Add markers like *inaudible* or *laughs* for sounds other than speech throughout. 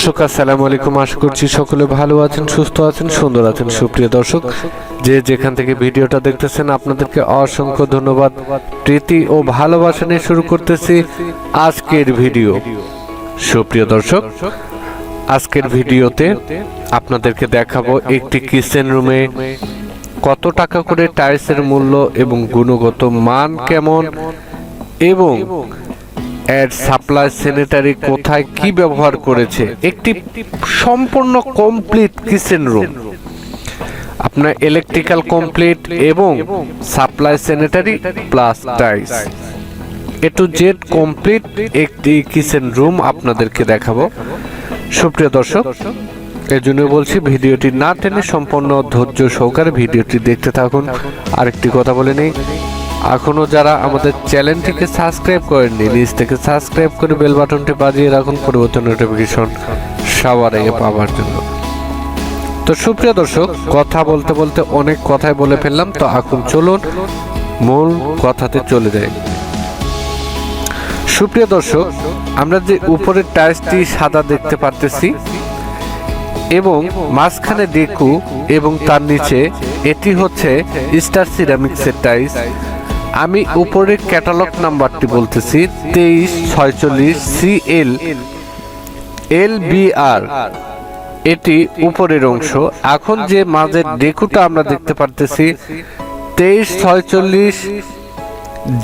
দর্শক, আসসালামু আলাইকুম। আশা করছি সকলে ভালো আছেন, সুস্থ আছেন, সুন্দর আছেন। সুপ্রিয় দর্শক, যে যেখান থেকে ভিডিওটা দেখতেছেন, আপনাদেরকে অসংখ্য ধন্যবাদ। প্রীতি ও ভালোবাসা নিয়ে শুরু করতেছি আজকের ভিডিও। সুপ্রিয় দর্শক, আজকের ভিডিওতে আপনাদেরকে দেখাবো একটি কিচেন রুমে কত টাকা করে টাইলসের মূল্য এবং গুণগত মান কেমন এবং এর সাপ্লাই স্যানিটারি কোথায় কি ব্যবহার করেছে? একটি সম্পূর্ণ কমপ্লিট কিচেন রুম আপনার ইলেকট্রিক্যাল কমপ্লিট এবং supply sanitary plus tiles A to Z complete একটি কিচেন রুম আপনাদেরকে দেখাবো। সুপ্রিয় দর্শক এই জন্য বলছি, ভিডিওটি না টেনে সম্পূর্ণ ধৈর্য সহকারে ভিডিওটি দেখতে থাকুন। আরেকটি কথা বলে নেই এখনও যারা আমাদের চ্যানেলটিকে সাবস্ক্রাইব করেননি, নিজ থেকে সাবস্ক্রাইব করে বেল বাটনটি বাজিয়ে রাখুন, পরবর্তী নোটিফিকেশন সবার আগে পাওয়ার জন্য। তো সুপ্রিয় দর্শক, কথা বলতে বলতে অনেক কথাই বলে ফেললাম, তো এখন চলুন মূল কথাতে চলে যাই। সুপ্রিয় দর্শক, আমরা যে উপরের টাইলসটি সাদা দেখতে পারতেছি, এবং মাঝখানে ডেকু এবং তার নিচে এটি হচ্ছে স্টার সিরামিক্সের টাইলস। আমি উপরের ক্যাটালগ নাম্বারটি বলতেছি, তেইশ, ছয়চল্লিশ সি এল এল বি আর এটি উপরের অংশ। এখন যে মাঝের ডেকুটা আমরা দেখতে পারতেছি, তেইশ, ছয়চল্লিশ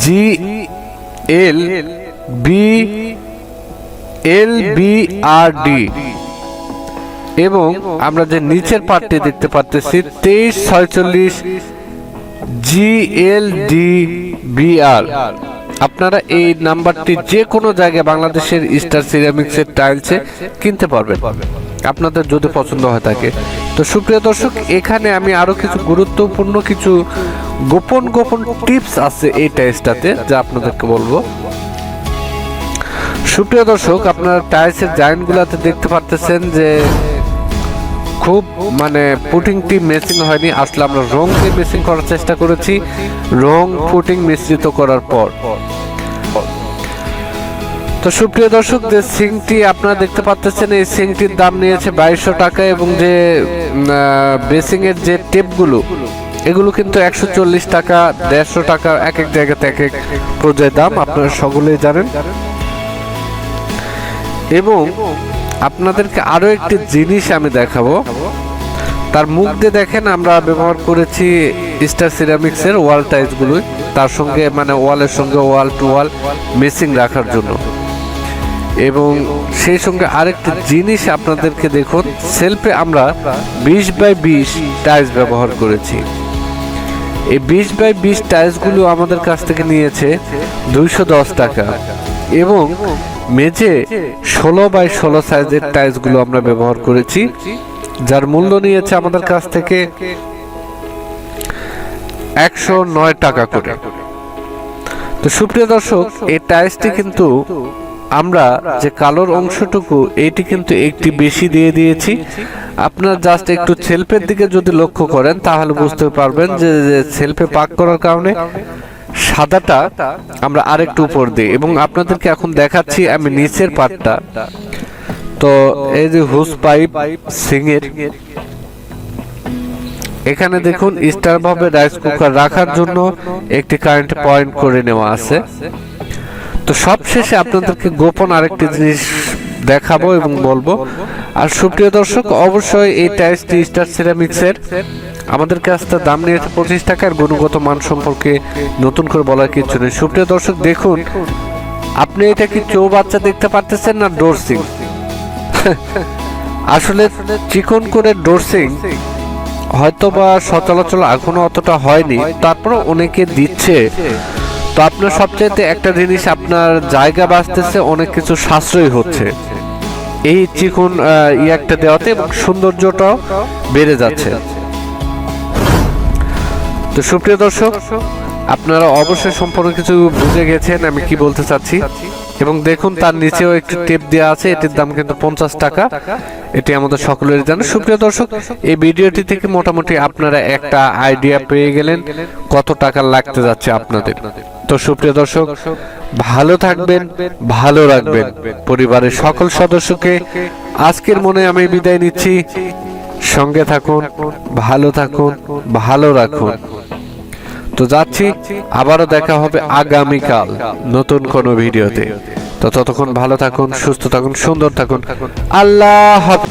G L B L B R D এবং আমরা যে নিচের পার্টটি দেখতে পারতেছি, তেইশ, ছয়চল্লিশ জি এল ডি বি আর আপনারা এই নাম্বারটি যে কোনো জায়গায় বাংলাদেশের স্টার সিরামিক্সের টাইলসে কিনতে পারবেন। আপনাদের যদি পছন্দ হয় থাকে তো সুপ্রিয় দর্শক, এখানে আমি আরও কিছু গুরুত্বপূর্ণ কিছু গোপন গোপন টিপস আছে এই টাইলসটাতে যা আপনাদেরকে বলব। সুপ্রিয় দর্শক, আপনারা টাইলসের জায়েন্টগুলোতে দেখতে পারতেছেন যে খুব মানে পুটিংটি মেসিং হয়নি। আসলে আমরা রং দিয়ে মেসিং করার চেষ্টা করেছি। রং পুটিং মিশ্রিত করার পর। তো সুপ্রিয় দর্শক, যে সিংটি আপনারা দেখতে পাচ্ছেন, এই সিংটির দাম নিয়েছে বাইশশো টাকা এবং যে বেসিং এর যে টেপগুলো এগুলো কিন্তু একশো চল্লিশ টাকা, দেড়শো টাকা, এক এক জায়গাতে এক এক পর্যায়ে দাম। আপনারা সকলেই জানেন। এবং আপনাদেরকে আরও একটি জিনিস আমি দেখাবো। তার মুখ দিয়ে দেখেন আমরা ব্যবহার করেছি স্টার সিরামিক্স এর ওয়াল টাইলসগুলো তার সঙ্গে মানে ওয়ালের সঙ্গে ওয়াল টু ওয়াল মেসিং রাখার জন্য। এবং সেই সঙ্গে আরেকটি জিনিস আপনাদেরকে দেখুন সেলফে আমরা বিশ বাই বিশ টাইলস ব্যবহার করেছি। এই বিশ বাই বিশ টাইলসগুলো আমাদের কাছ থেকে নিয়েছে দুইশো দশ টাকা। এবং মেঝে ষোলো বাই ষোলো সাইজের টাইলসগুলো আমরা ব্যবহার করেছি, যার মূল্য নিয়েছে আমাদের কাছ থেকে একশো নয় টাকা করে। তো সুপ্রিয় দর্শক, এই টাইলসটি কিন্তু আমরা যে কালোর অংশটুকু এইটি কিন্তু একটি বেশি দিয়ে দিয়েছি। আপনার জাস্ট একটু সেলফের দিকে যদি লক্ষ্য করেন, তাহলে বুঝতে পারবেন যে সেলফে পাক করার কারণে সাদাটা আমরা আরেকটু উপর দিই এবং আপনাদেরকে এখন দেখাচ্ছি আমি নিচের পাটটা। তো এই যে হুস পাইপ সিংয়ের এখানে দেখুন স্টার ভাবে রাইস কুকার রাখার জন্য একটি কারেন্ট পয়েন্ট করে নেওয়া আছে। তো সবশেষে আপনাদেরকে গোপন আরেকটি জিনিস দেখাবো এবং বলব। আর সুপ্রিয় দর্শক, অবশ্যই এই টাইলসটি স্টার সিরামিক্সের আমাদের কাছ দাম নিয়েছে পঁচিশ টাকার গুণগত মান সম্পর্কে নতুন করে বলার কিছু নেই। সুপ্রিয় দর্শক, দেখুন, আপনি এটা কি চৌ বাচ্চা দেখতে পারতেছেন না ডোরসিং? *laughs* আসলে চিকন করে ডোরসিং হয়তো বা সচলাচল এখনও অতটা হয়নি তারপর অনেকে দিচ্ছে। তো আপনার সবচাইতে একটা জিনিস, আপনার জায়গা বাঁচতেছে, অনেক কিছু সাশ্রয় হচ্ছে। এই চিকন ইয়াকটা দেওয়াতে সৌন্দর্যটাও বেড়ে যাচ্ছে। তো সুপ্রিয় দর্শক, আপনারা অবশ্যই সম্পর্কে কিছু বুঝে গেছেন আমি কি বলতে চাচ্ছি। এবং দেখুন, তার নিচেও একটি টেপ দেওয়া আছে, এটির দাম কিন্তু পঞ্চাশ টাকা। এটি আমাদের সকলের জানে। সুপ্রিয় দর্শক, এই ভিডিওটি থেকে মোটামুটি আপনারা একটা আইডিয়া পেয়ে গেলেন কত টাকা লাগতে যাচ্ছে আপনাদের। তো সুপ্রিয় দর্শক, ভালো থাকবেন, ভালো রাখবেন পরিবারের সকল সদস্যকে। আজকের মনে আমি বিদায় নিচ্ছি। সঙ্গে থাকুন, ভালো থাকুন, ভালো রাখুন। তো যাচ্ছি, আবারও দেখা হবে আগামীকাল নতুন কোনো ভিডিওতে। তো ততক্ষণ ভালো থাকুন, সুস্থ থাকুন, সুন্দর থাকুন। আল্লাহ হাফেজ।